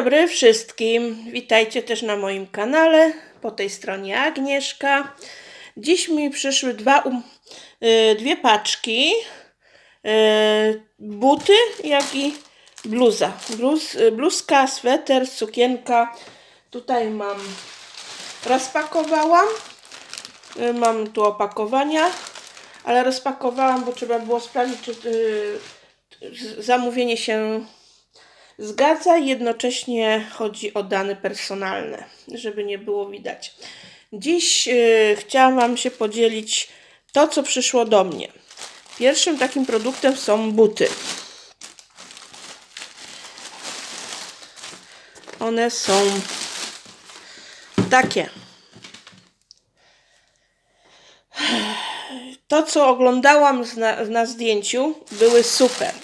dobry wszystkim. Witajcie też na moim kanale. Po tej stronie Agnieszka. Dziś mi przyszły dwa, um, y, dwie paczki. Y, buty, jak i bluza. Bluz, y, bluzka, sweter, sukienka. Tutaj mam, rozpakowałam. Y, Mam tu opakowania, ale rozpakowałam, bo trzeba było sprawdzić, czy y, zamówienie się zgadza jednocześnie chodzi o dane personalne, żeby nie było widać. Dziś y, chciałam Wam się podzielić to, co przyszło do mnie. Pierwszym takim produktem są buty. One są takie. To, co oglądałam na, na zdjęciu, były super.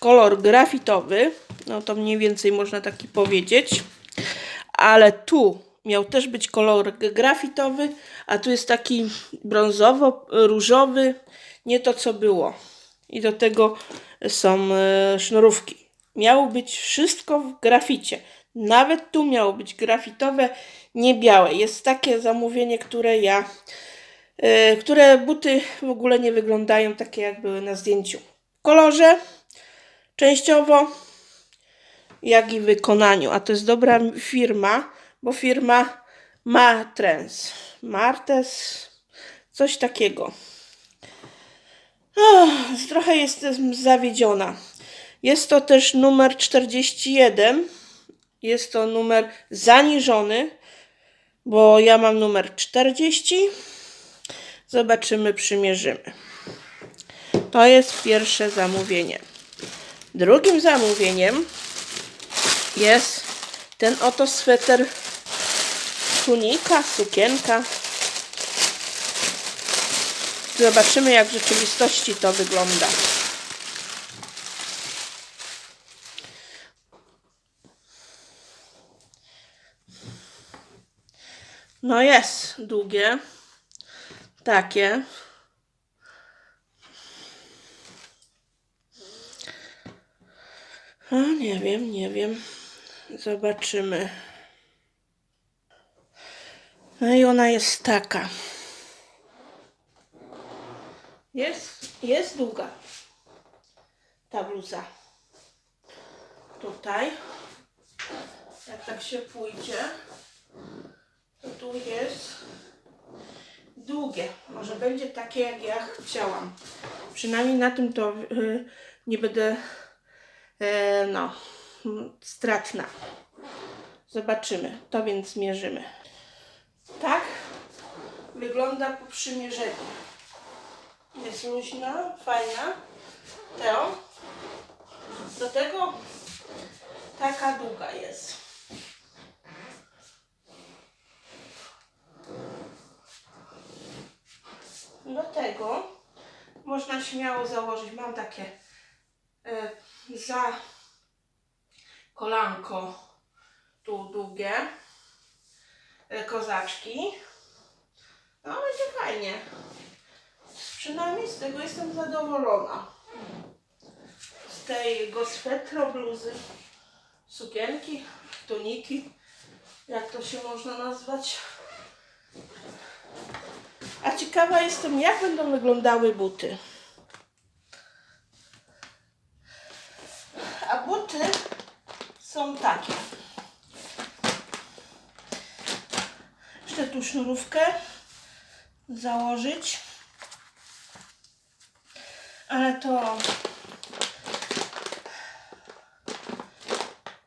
Kolor grafitowy, no to mniej więcej można taki powiedzieć. Ale tu miał też być kolor grafitowy, a tu jest taki brązowo-różowy, nie to co było. I do tego są e, sznurówki. Miało być wszystko w graficie. Nawet tu miało być grafitowe, nie białe. Jest takie zamówienie, które ja e, które buty w ogóle nie wyglądają takie, jak były na zdjęciu. W kolorze częściowo, jak i wykonaniu. A to jest dobra firma, bo firma Matrens. Martes, coś takiego. Oh, trochę jestem zawiedziona. Jest to też numer 41. Jest to numer zaniżony, bo ja mam numer 40. Zobaczymy, przymierzymy. To jest pierwsze zamówienie. Drugim zamówieniem jest ten oto sweter, tunika, sukienka. Zobaczymy, jak w rzeczywistości to wygląda. No jest długie. Takie. A, nie wiem, nie wiem. Zobaczymy. No i ona jest taka. Jest, jest długa. Ta bluza. Tutaj. Jak tak się pójdzie, to tu jest długie. Może będzie takie, jak ja chciałam. Przynajmniej na tym to y, nie będę e, no, stratna. Zobaczymy. To więc mierzymy. Tak wygląda po przymierzeniu. Jest luźna, fajna. Teo. Do tego taka długa jest. Do tego można śmiało założyć. Mam takie e, za kolanko tu długie e, kozaczki. No będzie fajnie. Przynajmniej z tego jestem zadowolona. Z tego swetro, bluzy, sukienki, tuniki, jak to się można nazwać. A ciekawa jestem, jak będą wyglądały buty. A buty są takie. Jeszcze tu sznurówkę założyć. Ale to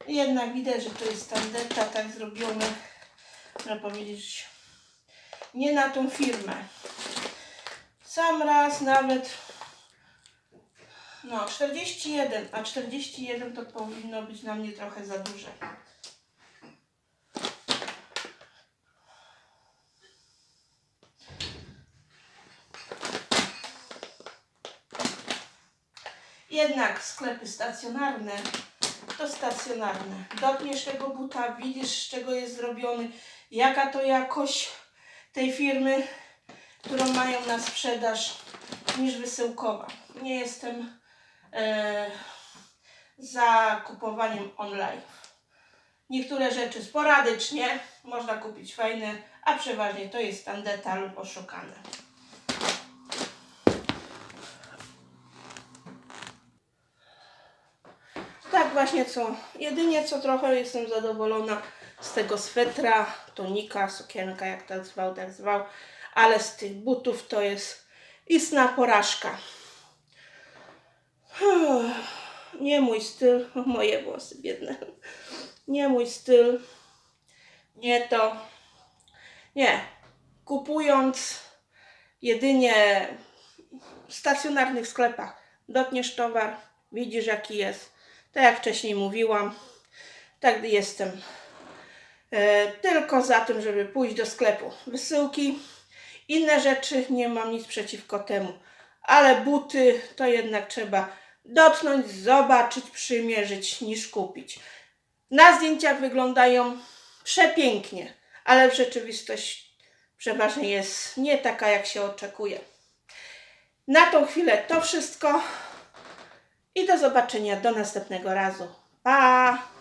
jednak widać, że to jest tandeta tak zrobione, można powiedzieć, nie na tą firmę. Sam raz nawet no 41, a 41 to powinno być na mnie trochę za duże. Jednak sklepy stacjonarne to stacjonarne. Dotkniesz tego buta, widzisz z czego jest zrobiony, jaka to jakość tej firmy, którą mają na sprzedaż, niż wysyłkowa. Nie jestem za kupowaniem online. Niektóre rzeczy sporadycznie można kupić fajne, a przeważnie to jest tandeta lub oszukane. Tak właśnie co, jedynie co trochę jestem zadowolona z tego swetra, tonika, sukienka, jak tak zwał, tak zwał, ale z tych butów to jest istna porażka. Nie mój styl, moje włosy biedne. Nie mój styl, nie to. Nie. Kupując jedynie w stacjonarnych sklepach, dotkniesz towar, widzisz jaki jest. Tak jak wcześniej mówiłam, tak jestem e, tylko za tym, żeby pójść do sklepu. Wysyłki, inne rzeczy, nie mam nic przeciwko temu, ale buty to jednak trzeba dotknąć, zobaczyć, przymierzyć niż kupić. Na zdjęciach wyglądają przepięknie, ale rzeczywistość przeważnie jest nie taka, jak się oczekuje. Na tą chwilę to wszystko i do zobaczenia do następnego razu. Pa!